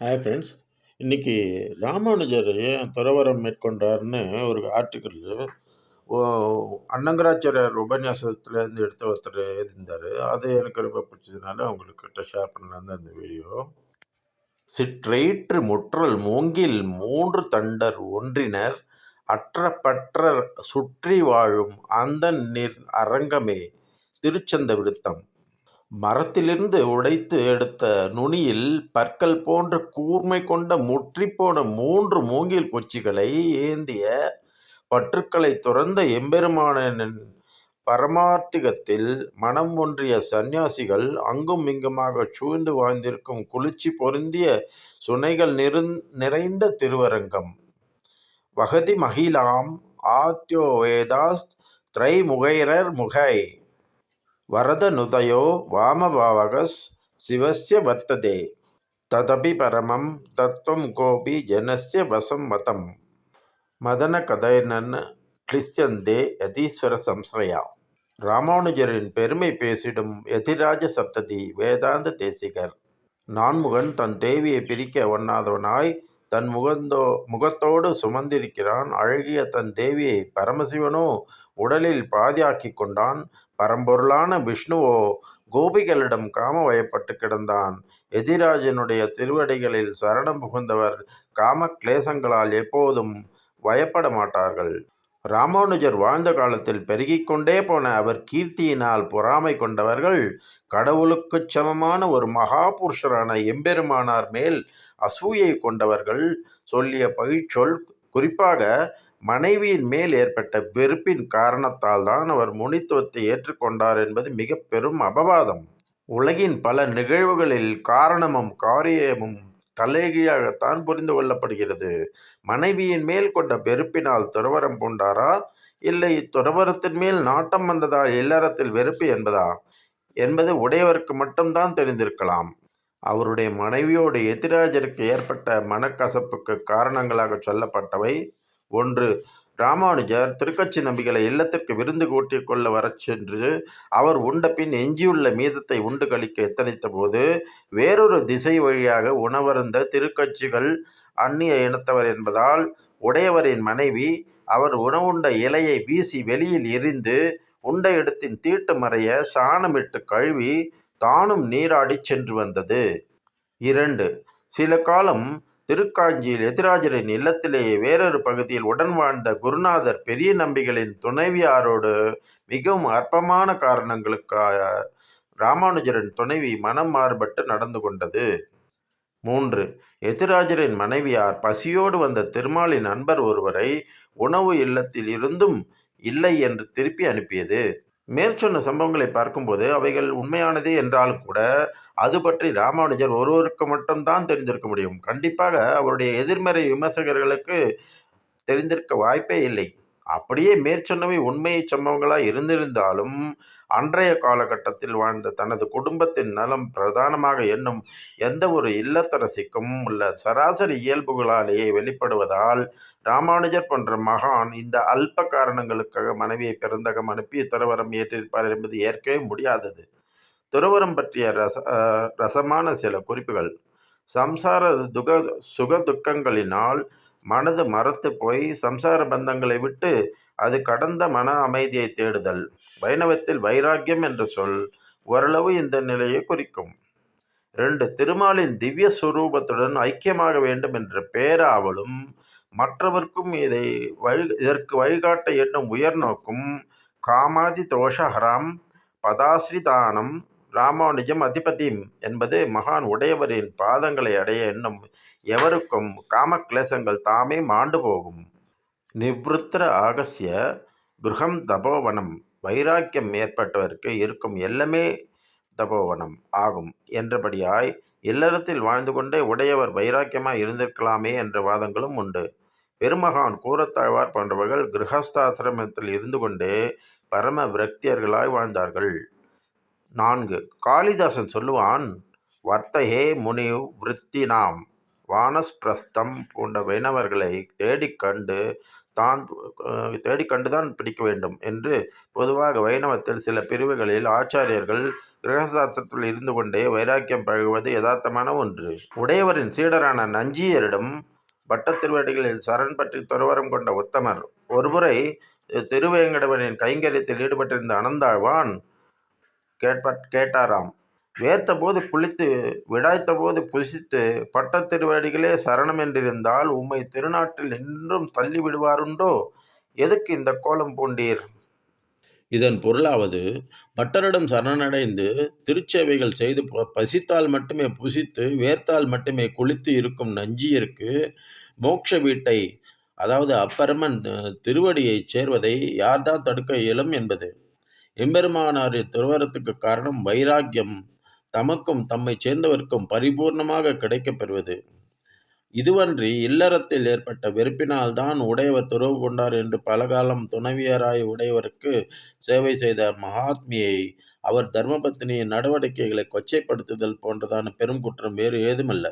Hi friends இன்னைக்கு ராமானுஜர் ஏன் துறவரம் மேற்கொண்டார்னு ஒரு ஆர்டிக்கல் ஓ அன்னங்கராச்சாரியர் உபன்யாசத்துலேருந்து எடுத்து ஒருத்தர் எழுதியிருந்தார். அது எனக்கு ரொம்ப பிடிச்சதுனால உங்கள்கிட்ட ஷேர் பண்ணலாம் தான் வீடியோ சிற்றேற்று முற்றல் மூங்கில் மூன்று தண்டர் ஒன்றினர் அற்றப்பற்ற சுற்றி வாழும் அந்த நிர் அரங்கமே திருச்சந்த விருத்தம் மரத்திலிருந்து உடைத்து எடுத்த நுனியில் பற்கள் போன்ற கூர்மை கொண்ட முற்றிப்போன மூன்று மூங்கில் குச்சிகளை ஏந்திய பற்றுக்களை துறந்த எம்பெருமானனின் பரமார்த்திகத்தில் மனம் ஒன்றிய சந்நியாசிகள் அங்கும் இங்குமாக சூழ்ந்து வாழ்ந்திருக்கும் குளிர்ச்சி பொருந்திய சுனைகள் நிறு நிறைந்த திருவரங்கம். வகதி மகிழாம் ஆத்யோ வேதாஸ் திரைமுகைரர் முகை. வரதனுதயோ வாமபாவகஸ் சிவசிய வர்த்ததே ததபி பரமம் தத்துவம் கோபி ஜனஸ்ய வசம் மதம். மதன கதைனன் கிளிஷ்யந்தே யதீஸ்வர சம்ஸ்ரயா ராமானுஜரின் பெருமை பேசிடும் எதிராஜ சப்ததி வேதாந்த தேசிகர். நான்முகன் தன் தேவியை பிரிக்க ஒண்ணாதவனாய் தன் முகந்தோ முகத்தோடு சுமந்திருக்கிறான். அழகிய தன் தேவியை பரமசிவனோ உடலில் பாதியாக்கி கொண்டான். பரம்பொருளான விஷ்ணுவோ கோபிகளிடம் காம வயப்பட்டு கிடந்தான். எதிராஜனுடைய திருவடிகளில் சரணம் புகுந்தவர் காம கிளேசங்களால் எப்போதும் வயப்பட மாட்டார்கள். ராமானுஜர் வாழ்ந்த காலத்தில் பெருகிக் கொண்டே போன அவர் கீர்த்தியினால் பொறாமை கொண்டவர்கள் கடவுளுக்குச் சமமான ஒரு மகாபுருஷரான எம்பெருமானார் மேல் அசூயை கொண்டவர்கள். சொல்லிய பகிச்சொல் குறிப்பாக மனைவியின் மேல் ஏற்பட்ட வெறுப்பின் காரணத்தால் தான் அவர் முனித்துவத்தை ஏற்றுக்கொண்டார் என்பது மிக பெரும் அபவாதம். உலகின் பல நிகழ்வுகளில் காரணமும் காரியமும் தலைகீழாகத்தான் புரிந்து கொள்ளப்படுகிறது. மனைவியின் மேல் கொண்ட வெறுப்பினால் துறவரம் பூண்டாரா? இல்லை துறவரத்தின் மேல் நாட்டம் வந்ததா? இல்லறத்தில் வெறுப்பு என்பதா? என்பது உடையவருக்கு மட்டும்தான் தெரிந்திருக்கலாம். அவருடைய மனைவியோடு எதிராஜருக்கு ஏற்பட்ட மனக்கசப்புக்கு காரணங்களாக சொல்லப்பட்டவை ஒன்று ராமானுஜர் திருக்கட்சி நம்பிகளை இல்லத்திற்கு விருந்து கூட்டிக் கொள்ள வரச் சென்று அவர் உண்ட பின் எஞ்சியுள்ள மீதத்தை உண்டு கழிக்க எத்தனித்த போது வேறொரு திசை வழியாக உணவருந்த திருக்கட்சிகள் அந்நிய இனத்தவர் என்பதால் உடையவரின் மனைவி அவர் உணவுண்ட இலையை வீசி வெளியில் எரிந்து உண்ட இடத்தின் தீட்டு மறைய சாணமிட்டு கழுவி தானும் நீராடி சென்று வந்தது. இரண்டு சில காலம் திருக்காஞ்சியில் எதிராஜரின் இல்லத்திலேயே வேறொரு பகுதியில் உடன் வாழ்ந்த குருநாதர் பெரிய நம்பிகளின் துணைவியாரோடு மிகவும் அற்பமான காரணங்களுக்காக ராமானுஜரின் துணைவி மனம் மாறுபட்டு நடந்து கொண்டது. மூன்று. எதிராஜரின் மனைவியார் பசியோடு வந்த திருமாலின் நண்பர் ஒருவரை உணவு இல்லத்தில் இருந்தும் இல்லை என்று திருப்பி அனுப்பியது. மேற்சொன்ன சம்பவங்களை பார்க்கும்போது அவைகள் உண்மையானதே என்றாலும் கூட அது பற்றி ராமானுஜர் ஒருவருக்கு மட்டும்தான் தெரிந்திருக்க முடியும். கண்டிப்பாக அவருடைய எதிர்மறை விமர்சகர்களுக்கு தெரிந்திருக்க வாய்ப்பே இல்லை. அப்படியே மேற்சொன்னவை உண்மை சம்பவங்களாக இருந்திருந்தாலும் அன்றைய காலகட்டத்தில் வாழ்ந்த தனது குடும்பத்தின் நலம் பிரதானமாக எண்ணும் எந்த ஒரு இல்லத்தரசிக்கும் உள்ள சராசரி இயல்புகளாலேயே வெளிப்படுவதால் ராமானுஜர் போன்ற மகான் இந்த அல்ப காரணங்களுக்காக மனைவியை பிறந்தகம் அனுப்பி துறவரம் ஏற்றிருப்பார் என்பது ஏற்கவே முடியாதது. துறவரம் பற்றிய ரச ரசமான சில குறிப்புகள். சம்சார துக சுக துக்கங்களினால் மனது மரத்து போய் சம்சார பந்தங்களை விட்டு அது கடந்த மன அமைதியை தேடுதல். வைணவத்தில் வைராக்கியம் என்ற சொல் ஓரளவு இந்த நிலையை குறிக்கும். ரெண்டு திருமாலின் திவ்ய சுரூபத்துடன் ஐக்கியமாக வேண்டும் என்ற பேராவலும் மற்றவர்க்கும் இதை வழி இதற்கு வழிகாட்ட எண்ணும் உயர் நோக்கும் காமாதி தோஷஹராம் பதாஸ்ரிதானம் ராமானுஜம் அதிபதிம் என்பது மகான் உடையவரின் பாதங்களை அடைய என்னும் எவருக்கும் காமக்லேசங்கள் தாமே மாண்டு போகும். நிவத்திர ஆகசிய கிருகம் தபோவனம் வைராக்கியம் ஏற்பட்டவருக்கு இருக்கும் எல்லாமே தபோவனம் ஆகும் என்றபடியாய் இல்லறத்தில் வாழ்ந்து கொண்டே உடையவர் வைராக்கியமாக இருந்திருக்கலாமே என்ற வாதங்களும் உண்டு. பெருமகான் கூறத்தாழ்வார் போன்றவர்கள் கிரகஸ்தாசிரமத்தில் இருந்து கொண்டே பரம விரக்தியர்களாய் வாழ்ந்தார்கள். நான்கு. காளிதாசன் சொல்லுவான் வர்த்தகே முனி விருத்தினாம். வானஸ்பிரஸ்தம் போன்ற வைணவர்களை தேடிக் கண்டு தான் தேடிக்கண்டுதான் பிடிக்க வேண்டும் என்று பொதுவாக வைணவத்தில் சில பிரிவுகளில் ஆச்சாரியர்கள் கிரகசாஸ்திரத்தில் இருந்து கொண்டே வைராக்கியம் பழகுவது யதார்த்தமான ஒன்று. உடையவரின் சீடரான நஞ்சியரிடம் பட்டத்திருவடிகளில் சரண் பற்றி துறவரம் கொண்ட உத்தமர் ஒருமுறை திருவேங்கடவனின் கைங்கரியத்தில் ஈடுபட்டிருந்த அனந்தாழ்வான் கேட்ப கேட்டாராம். வேர்த்த போது குளித்து விடாய்த்த போது புசித்து பட்டத் திருவடிகளே சரணம் என்றிருந்தால் உம்மை திருநாட்டில் இன்றும் தள்ளி விடுவாருண்டோ எதுக்கு இந்த கோலம் பூண்டீர்? இதன் பொருளாவது பட்டரிடம் சரணடைந்து திருச்சேவைகள் செய்து பசித்தால் மட்டுமே புசித்து வேர்த்தால் மட்டுமே குளித்து இருக்கும் நஞ்சியருக்கு மோட்ச வீட்டை அதாவது அப்பரமன் திருவடியைச் சேர்வதை யார்தான் தடுக்க இயலும் என்பது. எம்பெருமானாரு துறவரத்துக்கு காரணம் வைராக்கியம். தமக்கும் தம்மைச் சேர்ந்தவர்க்கும் பரிபூர்ணமாக கிடைக்கப் பெறுவது. இதுவன்றி இல்லறத்தில் ஏற்பட்ட வெறுப்பினால்தான் உடையவர் துறவு கொண்டார் என்று பலகாலம் துணைவியராய் உடையவருக்கு சேவை செய்த மகாத்மியை அவர் தர்மபத்தினியின் நடவடிக்கைகளை கொச்சைப்படுத்துதல் போன்றதான பெரும் குற்றம் வேறு ஏதுமல்ல.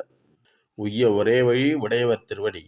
உய்ய ஒரே வழி உடையவர் திருவடி.